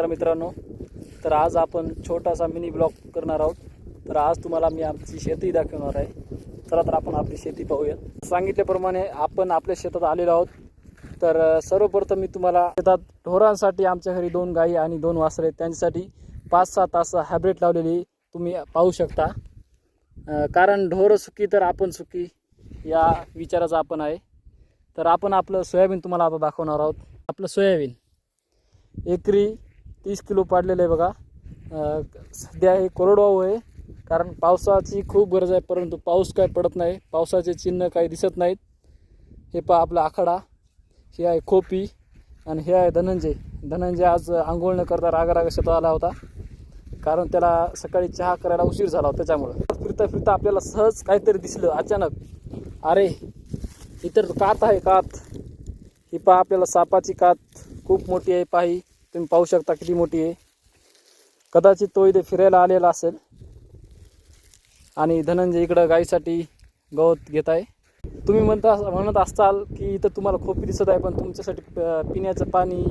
नमस्कार मित्रांनो. तर आज आपण छोटासा मिनी ब्लॉग करणार आहोत. तर आज तुम्हाला मी आमची शेती दाखवणार आहे. चला तर आपण आपली शेती पाहूयात सांगितल्याप्रमाणे आपण आपल्या शेतात आलेलो आहोत. तर सर्वप्रथम मी तुम्हाला शेतात ढोरांसाठी आमच्या घरी दोन गायी आणि दोन वासरे आहेत. त्यांच्यासाठी पाच सहा तास हायब्रिड लावलेली तुम्ही पाहू शकता. कारण ढोरं सुखी तर आपण सुखी या विचाराचा आपण आहे. तर आपण आपलं सोयाबीन तुम्हाला आता दाखवणार आहोत. आपलं सोयाबीन. एकरी तीस किलो पाडलेलं आहे बघा. सध्या हे कोरडवाहू आहे. कारण पावसाची खूप गरज आहे. परंतु पाऊस काय पडत नाही. पावसाचे चिन्ह काही दिसत नाहीत. हे पहा आपला आखाडा. हे आहे खोपी आणि हे आहे धनंजय. धनंजय आज आंघोळ न करता रागाराग शेतात आला होता. कारण त्याला सकाळी चहा करायला उशीर झाला होता त्याच्यामुळं. फिरता फिरता आपल्याला सहज काहीतरी दिसलं अचानक. अरे इतर कात आहे कात. ही पहा आपल्याला सापाची कात खूप मोठी आहे पाही. तुम्ही पाहू शकता किती मोठी आहे. कदाचित तो इथे फिरायला आलेला असेल. आणि धनंजय इकडं गाईसाठी गवत घेत आहे. तुम्ही म्हणता म्हणत असताल की इथं तुम्हाला खोपी दिसत आहे पण तुमच्यासाठी प- पिण्याचं पाणी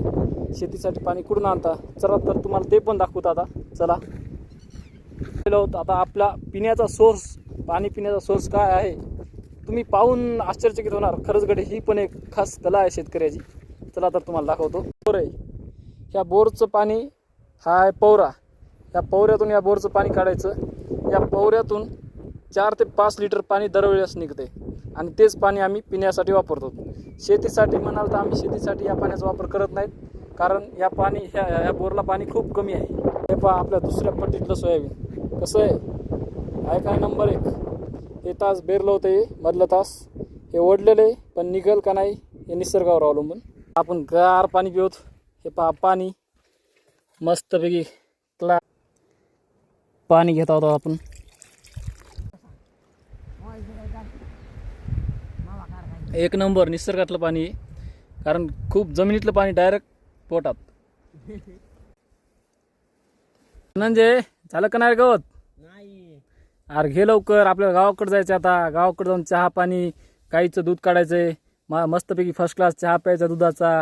शेतीसाठी पाणी कुठून आणता? चला तर तुम्हाला ते पण दाखवत आता चला. आता आपला पिण्याचा सोर्स पाणी पिण्याचा सोर्स काय आहे? तुम्ही पाहून आश्चर्यचकित होणार. खरंच गडे ही पण एक खास कला आहे शेतकऱ्याची. चला तर तुम्हाला दाखवतो. बरं आहे. ह्या बोरचं पाणी हा आहे पवरा. या पवऱ्यातून या बोरचं पाणी काढायचं. या पवऱ्यातून चार ते पाच लिटर पाणी दरवेळेस निघते. आणि तेच पाणी आम्ही पिण्यासाठी वापरतो. शेतीसाठी म्हणाल तर आम्ही शेतीसाठी या पाण्याचा वापर करत नाहीत. कारण या पाणी ह्या या बोरला पाणी खूप कमी आहे. हे पहा आपल्या दुसऱ्या पट्टीतलं सोयाबीन. कसं आहे? आहे काय नंबर एक. हे तास बेरलं होतं हे मधलं तास. हे ओढलेलं आहे पण निघेल का नाही हे निसर्गावर अवलंबून. आपण गार पाणी पिवत हे पहा पाणी. मस्तपैकी क्ला पाणी घेत आहोत आपण. एक नंबर निसर्गातलं पाणी आहे. कारण खूप जमिनीतलं पाणी डायरेक्ट पोटात. म्हणजे झालं का नाही गवत? अरे घे लवकर आपल्याला गावाकडे जायचं आता. गावाकडे जाऊन चहा पाणी गाईचं दूध काढायचंय. मा मस्तपैकी फर्स्ट क्लास चहा प्यायचा दुधाचा.